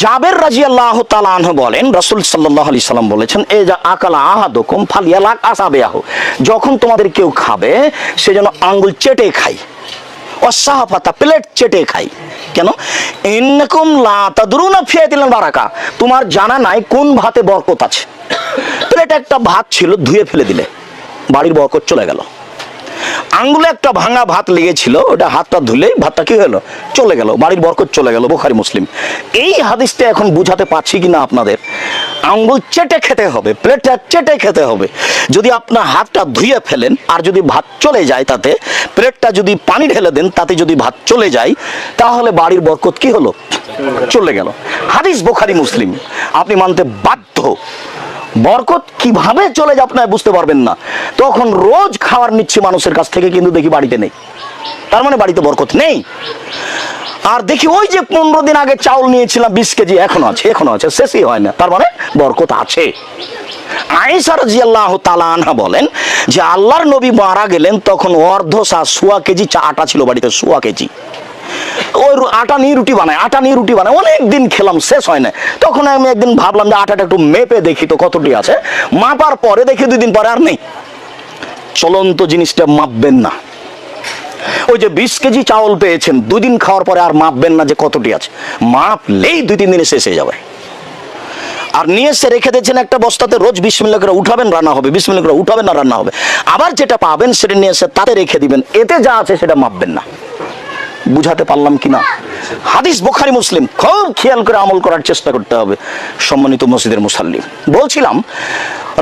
জাবের রাজি আল্লাহ তালাহ বলেন, রসুল সাল্লাহ আলি সাল্লাম বলেছেন, এ যা আকালা আহাদকুম ফালিয়ালাক আসাবে আহ যখন তোমাদের কেউ খাবে, সে যেন আঙ্গুল চেটে খায়, অসাহাফাতা প্লেট চেটে খাই কেন? ইন্নকুম লা তাদরুনা ফিয়াতিল বারাকা, তোমার জানা নাই কোন ভাতে বরকত আছে। প্লেট একটা ভাত ছিল, ধুয়ে ফেলে দিলে, বাড়ির বরকত চলে গেল। আঙ্গুলে একটা ভাঙা ভাত লেগেছিল, ওটা হাতটা ধুলে ভাতটা কি হলো? চলে গেল, বাড়ির বরকত চলে গেল, বোখারি মুসলিম। এই হাদিসটা এখন বুঝাতে পারছি কিনা আপনাদের? আঙ্গুল চেটে খেতে হবে, প্লেটটা চেটে খেতে হবে। যদি আপনার হাতটা ধুয়ে ফেলেন, আর যদি ভাত চলে যায় তাতে, প্লেটটা যদি পানি ঢেলে দেন, তাতে যদি ভাত চলে যায়, তাহলে বাড়ির বরকত কি হলো? চলে গেল। হাদিস বোখারি মুসলিম। আপনি মানতে বাধ্য। বরকত কীভাবে চলে যায় আপনার বুঝতে পারবেন না। তখন রোজ খাবার নিচ্ছে মানুষের কাছ থেকে, কিন্তু দেখি বাড়িতে নেই। তার মানে বাড়িতে বরকত নেই। আর দেখি ওই যে পনেরো দিন আগে চাউল নিয়েছিলাম, বিশ কেজি, এখনও আছে এখনও আছে, শেষই হয় না। তার মানে বরকত আছে। আয়েশা রাজিয়াল্লাহ তালানহা বলেন যে, আল্লাহর নবী মারা গেলেন, তখন অর্ধ সা সোয়া কেজি আটা ছিল বাড়িতে সোয়া কেজি। ওই আটা নিয়ে রুটি বানায়, আটা নিয়ে রুটি বানায়। অনেক দিন খেলাম, শেষ হয় না তখন আমি একদিন ভাবলাম যে আটাটা একটু মেপে দেখি তো কতটি আছে। মাপার পরে দেখি দুই দিন পরে আর নেই। চলন্ত জিনিসটা মাপবেন না। ওই যে বিশ কেজি চাউল পেয়েছেন দুই দিন খাওয়ার পরে আর মাপবেন না যে কতটি আছে। মাপলেই দুই তিন দিনে শেষ হয়ে যাবে। আর নিয়ে এসে রেখে দিয়েছেন একটা বস্তাতে, রোজ বিশ মিনিট করে উঠাবেন, রান্না হবে। বিশ মিনিট করে উঠাবেন না রান্না হবে। আবার যেটা পাবেন সেটা নিয়ে এসে তাতে রেখে দিবেন। এতে যা আছে সেটা মাপবেন না। বুঝাতে পারলাম কি না হাদিস বোখারি, মুসলিম। খুব খেয়াল করে আমল করার চেষ্টা করতে হবে, সম্মানিত মসজিদের মুসাল্লি। বলছিলাম,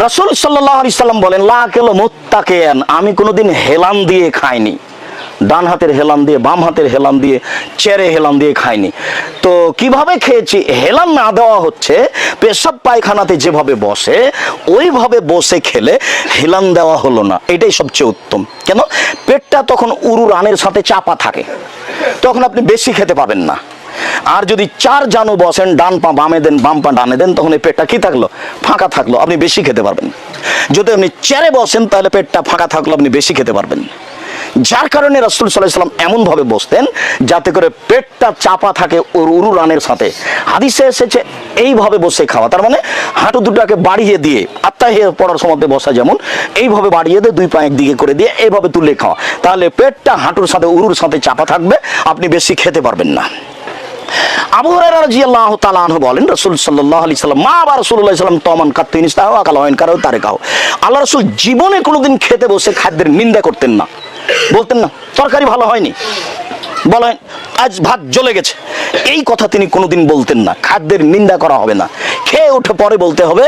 রসুল সাল্লাহ আলি সাল্লাম বলেন, লা কেলো মুত্তাকিয়ান, আমি কোনোদিন হেলান দিয়ে খাইনি। ডান হাতের হেলান দিয়ে, বাম হাতের হেলান দিয়ে, চেরে হেলান দিয়ে খাইনি তো কীভাবে খেয়েছি? হেলান না দেওয়া হচ্ছে, পেশাব পায়খানাতে যেভাবে বসে, ওইভাবে বসে খেলে হেলান দেওয়া হলো না। এটাই সবচেয়ে উত্তম। কেন? পেটটা তখন উরু রানের সাথে চাপা থাকে। তখন আপনি বেশি খেতে পাবেন না। আর যদি চার জানু বসেন, ডান পা বামে দেন, বাম পা ডানে দেন, তখন এই পেটটা কি থাকল? ফাঁকা থাকল। আপনি বেশি খেতে পারবেন। যদি আপনি চেরে বসেন, তাহলে পেটটা ফাঁকা থাকল, আপনি বেশি খেতে পারবেন। যার কারণে রাসুল সাল্লাহ সাল্লাম এমনভাবে বসতেন যাতে করে পেটটা চাপা থাকে ওর উরু রানের সাথে। হাদিসে এসেছে, এইভাবে বসে খাওয়া। তার মানে হাঁটু দুটাকে বাড়িয়ে দিয়ে, আত্মাহে পড়ার সময় বসা যেমন, এইভাবে বাড়িয়ে দিয়ে দুই পা একদিকে করে দিয়ে এইভাবে তুলে খাওয়া। তাহলে পেটটা হাঁটুর সাথে, উরুর সাথে চাপা থাকবে, আপনি বেশি খেতে পারবেন না। বলেন তারে আল্লাহ রাসূল জীবনে কোনোদিন খেতে বসে খাদ্যের নিন্দা করতেন না। বলতেন না, তরকারি ভালো হয়নি। বলেন, আজ ভাত জ্বলে গেছে। এই কথা তিনি কোনোদিন বলতেন না, খাদ্যের নিন্দা করা হবে না। খেয়ে উঠে পরে বলতে হবে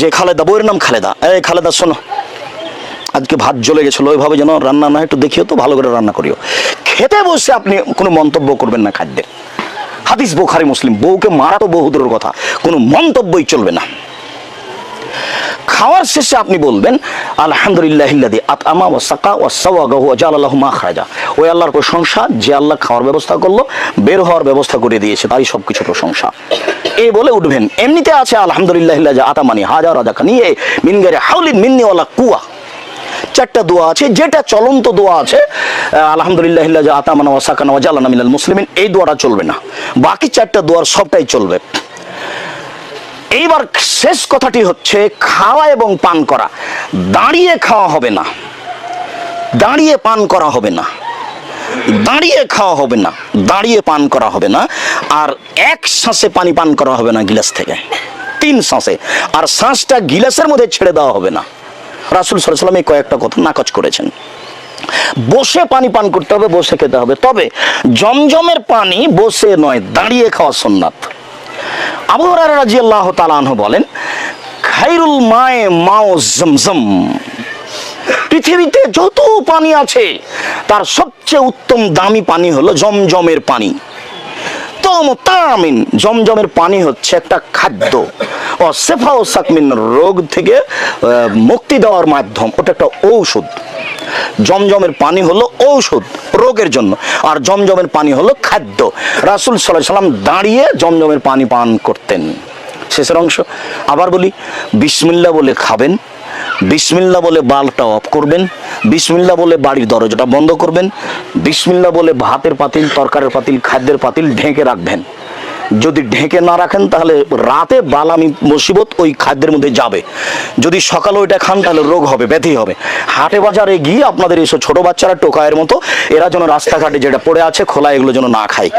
যে, খালেদা বইয়ের নাম খালেদা। এই খালেদা, শোনো, আজকে ভাত জ্বলে গেছিল ওইভাবে যেন রান্না না একটু দেখিও তো, ভালো করে রান্না করিও। খেতে বসে আপনি কোনো মন্তব্য করবেন না খাদ্যের হাদিস বোখারি, মুসলিম, বউকে মারা তো বহুদূরের কথা, কোনো মন্তব্যই চলবে না। খাওয়ার শেষে আপনি বলবেন, আলহামদুলিল্লাহ আতআমা ওয়া সাকা ওয়া সাওয়াগাহু ওয়া জালালাহু মাখরাজা ওই আল্লাহর প্রশংসা, যে আল্লাহ খাওয়ার ব্যবস্থা করল, বের হওয়ার ব্যবস্থা করে দিয়েছে তাই সবকিছু প্রশংসা। এই বলে উঠবেন, এমনিতে আছে, আলহামদুলিল্লাহ আতামানি হাজার রাজা নিয়ে মিনগারে হাউলিন মিন্নি ওয়ালা কুয়া চারটা দোয়া আছে, যেটা চলন্ত দোয়া আছে আলহামদুলিল্লাহ আতামানা ওয়াসাকানা ওয়াজালানা মিনাল মুসলিমিন, এই দোয়াটা চলবে না। বাকি চারটা দোয়ার সবটাই চলবে। এইবার শেষ কথাটি হচ্ছে খাওয়া এবং পান করা। দাঁড়িয়ে খাওয়া হবে না। দাঁড়িয়ে পান করা হবে না। দাঁড়িয়ে খাওয়া হবে না। দাঁড়িয়ে পান করা হবে না। আর এক শ্বাসে পানি পান করা হবে না গিলাস থেকে। তিন শ্বাসে। আর শ্বাসটা গিলাসের মধ্যে ছেড়ে দেওয়া হবে না। রাসুল সাল্লাম এই কয়েকটা কথা নাকচ করেছেন। বসে পানি পান করতে হবে, বসে খেতে হবে। তবে জমজমের পানি বসে নয়, দাঁড়িয়ে খাওয়া সোননাথ আবু হুরায়রা রাদিয়াল্লাহু তাআলা আনহু বলেন, খাইরুল মায়ে মাও জমজম। পৃথিবীতে যত পানি আছে, তার সবচেয়ে উত্তম দামি পানি হলো জমজমের পানি। তম তামিন, জমজমের পানি হচ্ছে একটা খাদ্য। ও সেফা ও সাকমিন রোগ থেকে মুক্তি দেওয়ার মাধ্যম, ওটা একটা ঔষধ। জমজমের পানি হলো ঔষধ রোগের জন্য। আর জমজমের পানি হলো খাদ্য। রাসুল সাল্লাহ সাল্লাম দাঁড়িয়ে জমজমের পানি পান করতেন। শেষের অংশ। আবার বলি বিসমিল্লা বলে খাবেন বিসমিল্লা বলে বাল্বটা অফ করবেন বিসমিল্লা বলে বাড়ির দরজাটা বন্ধ করবেন বিসমিল্লা বলে ভাতের পাতিল, তরকারের পাতিল, খাদ্যের পাতিল ঢেকে রাখবেন। যদি ঢেকে না রাখেন, তাহলে রাতে বালামি মুসিবত ওই খাদ্যের মধ্যে যাবে। যদি সকালে ওইটা খান, তাহলে রোগ হবে, ব্যাধি হবে। হাটে বাজারে গিয়ে আপনাদের এইসব ছোট বাচ্চারা টোকায়ের মতো, এরা যেন রাস্তাঘাটে যেটা পড়ে আছে খোলা এগুলো যেন না খায়।